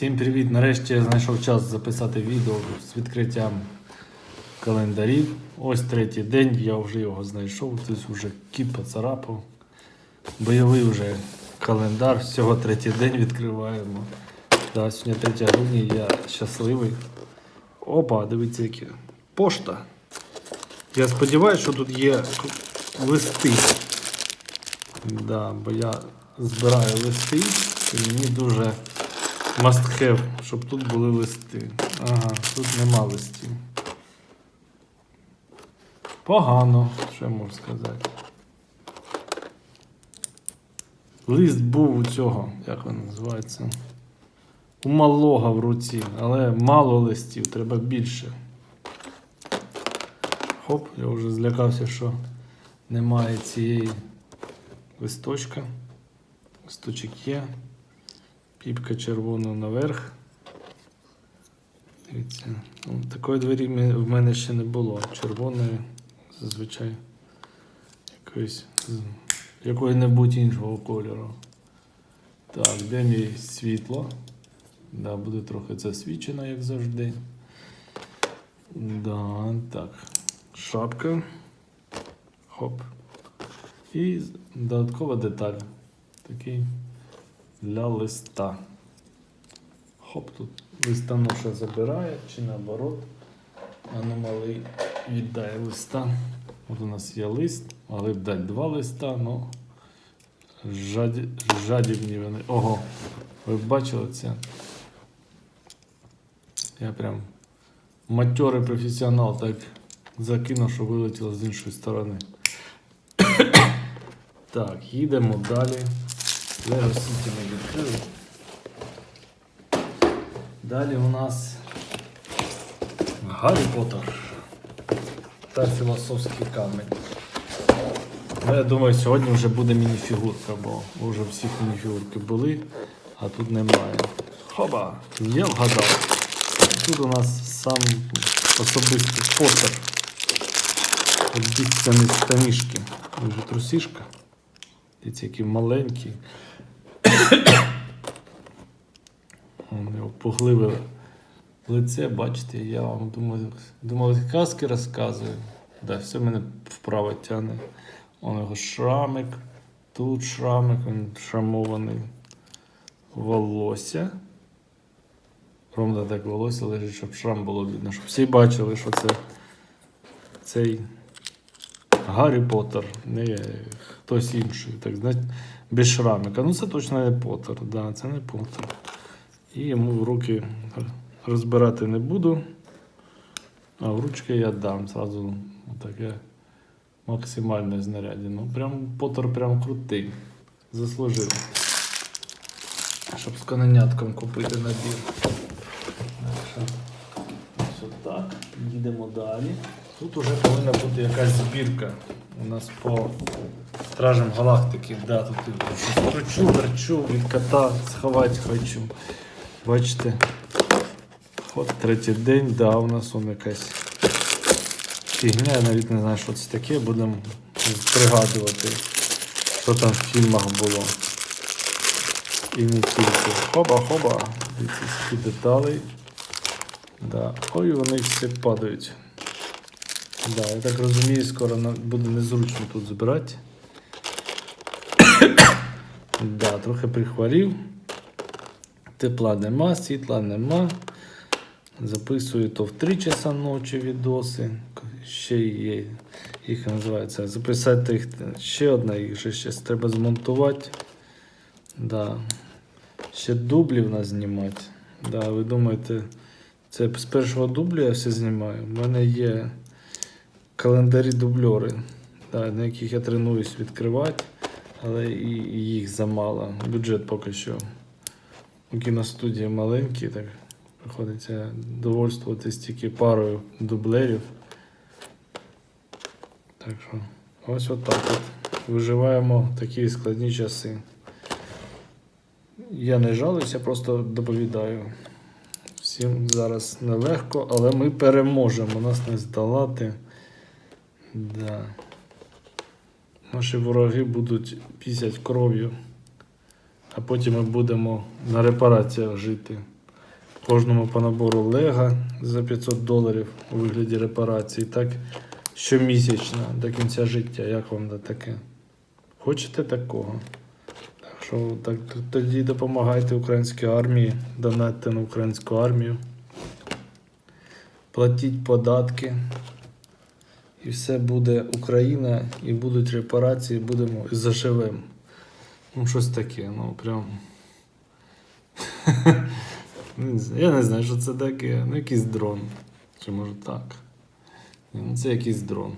Всім привіт! Нарешті я знайшов час записати відео з відкриттям календарів. Ось третій день, я вже його знайшов. Тут вже кіт поцарапав. Бойовий вже календар. Всього третій день відкриваємо. Да, сьогодні 3 грудня, я щасливий. Опа, дивіться, які. Пошта. Я сподіваюся, що тут є листи. Да, бо я збираю листи і мені дуже must have, щоб тут були листи. Ага, тут нема листів. Погано, що я можу сказати. Лист був у цього, як він називається? У малого в руці, але мало листів, треба більше. Хоп, я вже злякався, що немає цієї листочка. Листочок є. Піпка червона наверх. Дивіться. Ну, такої двері в мене ще не було. Червоної, зазвичай якоїсь якої-небудь іншого кольору. Так, де мій світло? Да, буде трохи засвічено, як завжди. Да, так. Шапка. Хоп. І додаткова деталь. Такий для листа. Хоп, тут листоноша забирає чи наоборот. А ну віддає листа. От у нас є лист, могли б дати два листа, але жаді, жадібні вони. Ого, ви бачили це? Я прям матьорий професіонал так закинув, що вилетіло з іншої сторони. Так, їдемо далі. Lego City ми відкрили. Далі у нас Гаррі Поттер та філософський камінь. Ну, я думаю, сьогодні вже буде мініфігурка, бо вже всі мініфігурки були, а тут немає. Хоба! Я вгадав. Тут у нас сам особистий Поттер. Обіцяні штанішки. Вже трусішка. Дивіться, який маленький. Нього пухливе лице, бачите, я вам думаю, думав, казки розказую. Да, все мене вправо тягне. У нього шрамик, тут шрамик, він шрамований. Волосся. Ровно так волосся лежить, щоб шрам було видно, щоб всі бачили, що це цей Гаррі Поттер, не хтось інший, так знаєте, без шрамика. Ну це точно не Поттер, да, це не Поттер. І йому в руки розбирати не буду. А в ручки я дам зразу таке максимальне знаряддя. Ну, прям Поттер прям крутий. Заслужив. Щоб з коненятком купити набір. Так ось отак. Їдемо далі. Тут уже повинна бути якась збірка. У нас по Стражам Галактики. Да, тут я кручу, верчу, від кота сховати хочу. Бачите? От третій день, да, у нас он якась фігня, я навіть не знаю, що це таке, будемо пригадувати, що там в фільмах було. І не тільки. Хоба-хоба. Скільки деталей. Да. Ой, вони всі падають. Да, я так розумію, скоро буде незручно тут збирати. да, трохи прихворів. Тепла нема, світла нема. Записую то в 3 часа ночі відоси. Ще є, їх називається. Записати їх ще одна, їх ще ще треба змонтувати. Да. Ще в нас знімати. Да, ви думаєте, це з першого дублю я все знімаю. У мене є календарі дубльори, да, на яких я тренуюсь відкривати, але і їх замало. Бюджет поки що у кіностудії маленький, так приходиться довольствуватись тільки парою дублерів. Так що, ось отак от. Виживаємо такі складні часи. Я не жалуюся, просто доповідаю. Всім зараз нелегко, але ми переможемо. Нас не здолати. Да. Наші вороги будуть пісять кров'ю, а потім ми будемо на репараціях жити. кожному по набору Лего за 500 доларів у вигляді репарації, так щомісячно до кінця життя. Як вам таке? Хочете такого? Так що так, тоді допомагайте українській армії, донатьте на українську армію, платіть податки. І все буде Україна, і будуть репарації, будемо і заживемо. Ну, щось таке, ну прям. Я не знаю, що це таке. Ну, якийсь дрон. Чи може так? Ну, це якийсь дрон.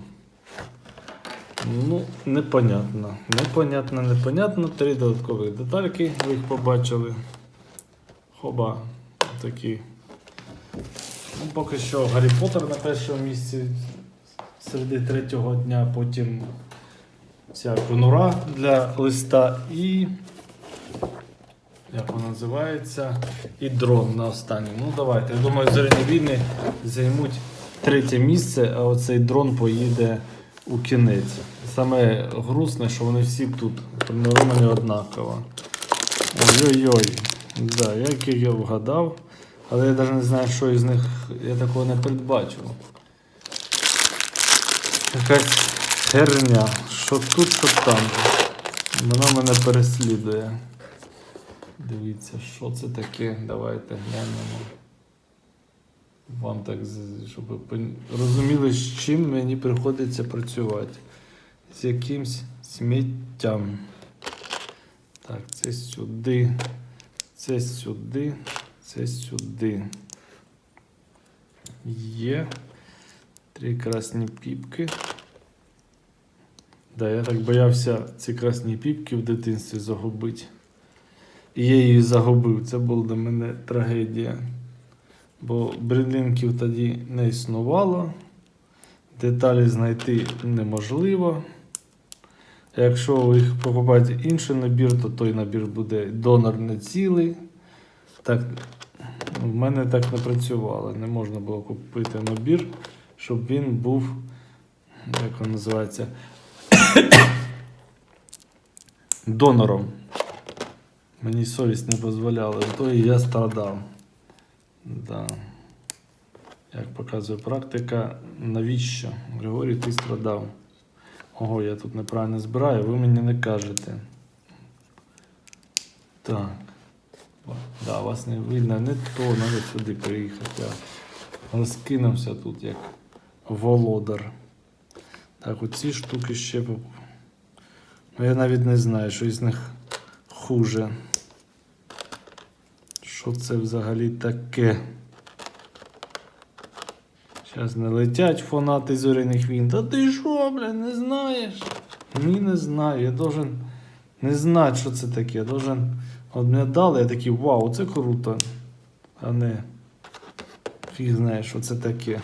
Ну, непонятно. Непонятно, непонятно. Три додаткові детальки, ви їх побачили. Хоба, такі. Ну, поки що Гаррі Поттер на першому місці серед третього дня, потім ця конура для листа і. Як вона називається? І дрон на останньому. Ну давайте. Я думаю, зоряні війни займуть третє місце, а оцей дрон поїде у кінець. Саме грустне, що вони всі тут пронумеровані однаково. Ой-ой-ой. Да, як я вгадав. Але я навіть не знаю, що із них я такого не передбачив. Якась херня. Що тут, що там. Вона мене переслідує. Дивіться, що це таке. Давайте глянемо. Вам так, щоб ви розуміли, з чим мені приходиться працювати. З якимсь сміттям. Так, це сюди, це сюди, це сюди. Є. Три красні піпки. Да, я так боявся ці красні піпки в дитинстві загубити. І я її загубив. Це була для мене трагедія. Бо брелінків тоді не існувало. Деталі знайти неможливо. Якщо ви їх покупаєте інший набір, то той набір буде донор не цілий. Так, в мене так не працювало. Не можна було купити набір, щоб він був, як він називається, донором. Мені совість не дозволяла, то і я страдав. Да. Як показує практика, навіщо? Григорій, ти страдав. Ого, я тут неправильно збираю, ви мені не кажете. Так. Да, вас не видно, не то, треба сюди приїхати. Розкинувся тут як володар. Так, оці штуки ще. Ну, я навіть не знаю, що із них хуже. Що це взагалі таке? Зараз не летять фанати зоряних війн. Та ти що, бля, не знаєш? Ні, не знаю. Я должен не знати, що це таке. Я должен. От мене дали, я такий, вау, це круто. А не. Фіг знає, що це таке.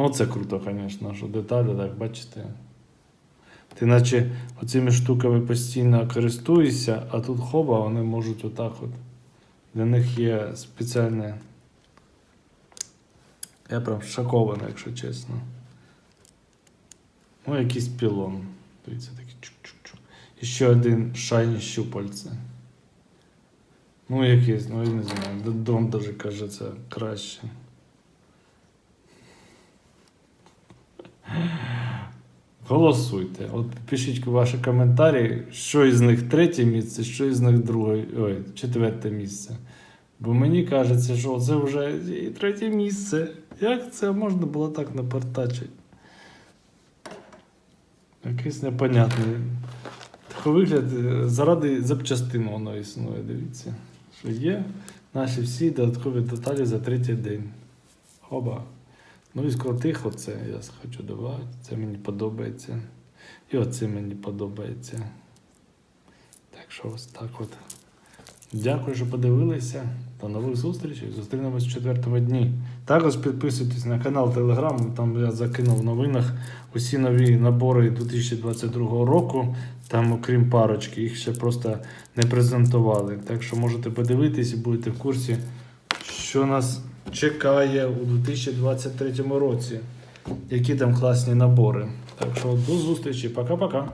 Ну, це круто, звісно, що деталі, так, бачите. Ти наче оцими штуками постійно користуєшся, а тут хоба, вони можуть отак от. Для них є спеціальне. Я прям шокований, якщо чесно. Ну, якийсь пілон. Дивіться, такий чук-чук-чук. І ще один шайні щупальце. Ну, якийсь, ну я не знаю. Дом даже кажеться краще. Голосуйте. От пишіть ваші коментарі, що із них третє місце, що із них друге, ой, четверте місце. Бо мені кажеться, що це вже і третє місце. Як це можна було так напортачити? Якийсь непонятний. Такий вигляд заради запчастин воно існує, дивіться. Що є наші всі додаткові деталі за третій день. Оба. Ну і з крутих оце я хочу додати. Це мені подобається. І оце мені подобається. Так що ось так от. Дякую, що подивилися. До нових зустрічей. Зустрінемось в четвертому дні. Також підписуйтесь на канал Telegram. Там я закинув в новинах усі нові набори 2022 року. Там, окрім парочки, їх ще просто не презентували. Так що можете подивитись і будете в курсі, що нас чекає у 2023 році. Які там класні набори. Так що до зустрічі, пока-пока.